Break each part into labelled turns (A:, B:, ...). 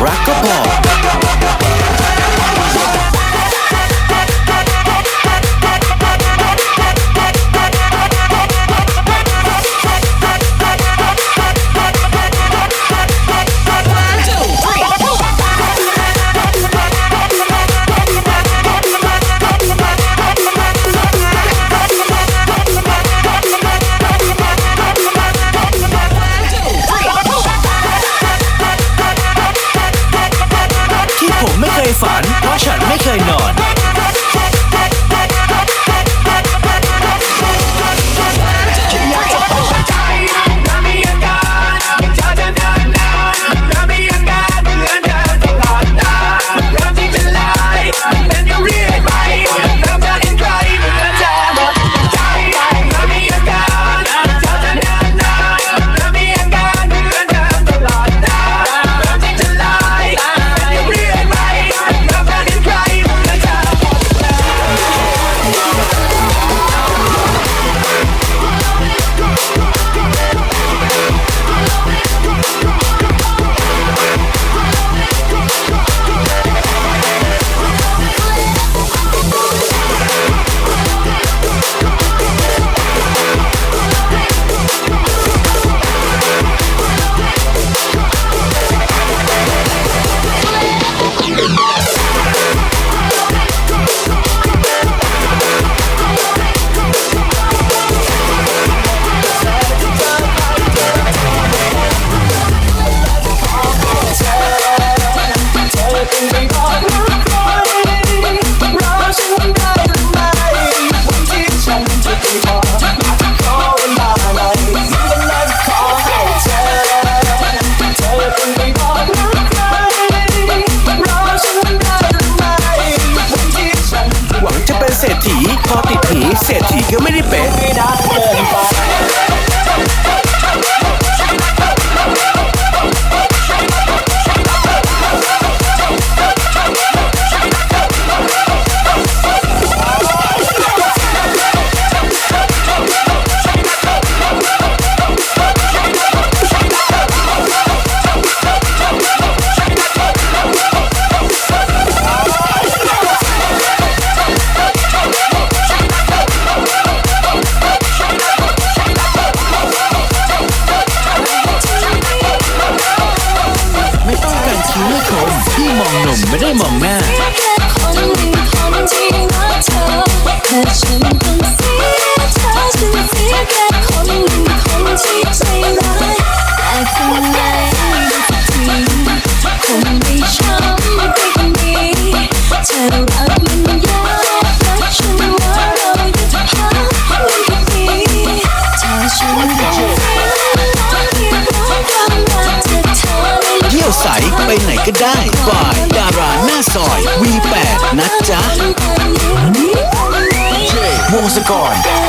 A: อ คยฝัน เพราะฉันไม่เคยนอน เศร
B: แต่ฉันต้องเสียเธอฉันเสียแค่คนหนึ่งคนที่ใจร้ายแต่ข้างในสักทีคงไม่ช้ำไปกว่านี้เธอรักมันยากรักฉันว่าเราหยุดพักมันก็ดีถ้าฉันบอกเพียงร้อยเพียงร้อยความรักจากเธอเลย
A: เยี่ยวใสไปไหนก็ได้ฝ่ายดาราหน้าซอย V8 นะจ๊ะ วง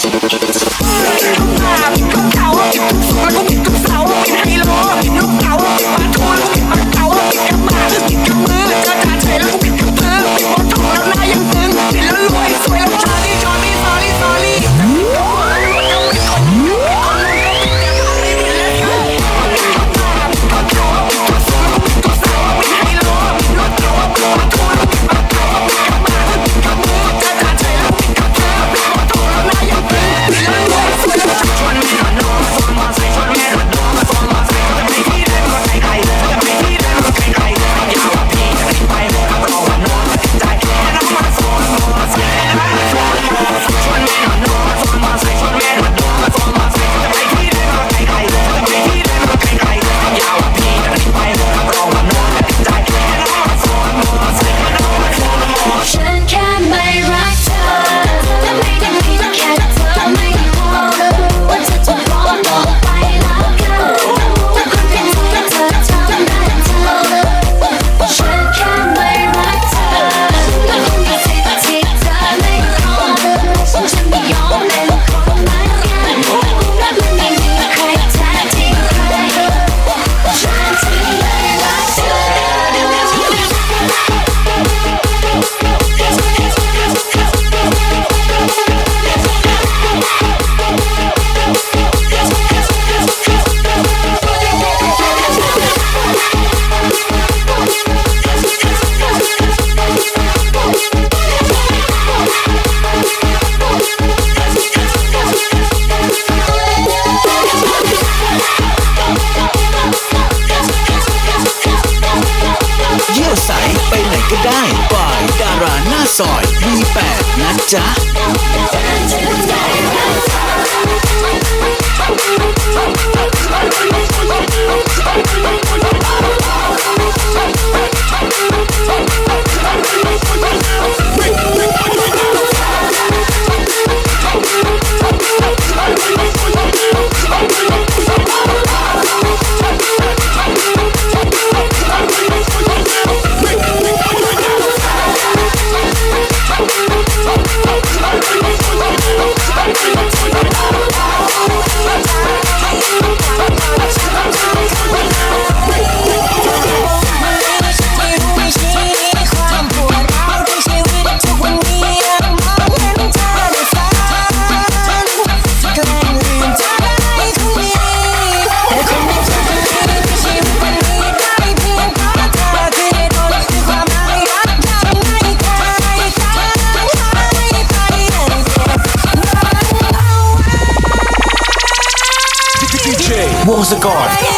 A: 一起出
B: 去
A: 一起我一直都 จ๊
C: DJ วงศกร
B: ให้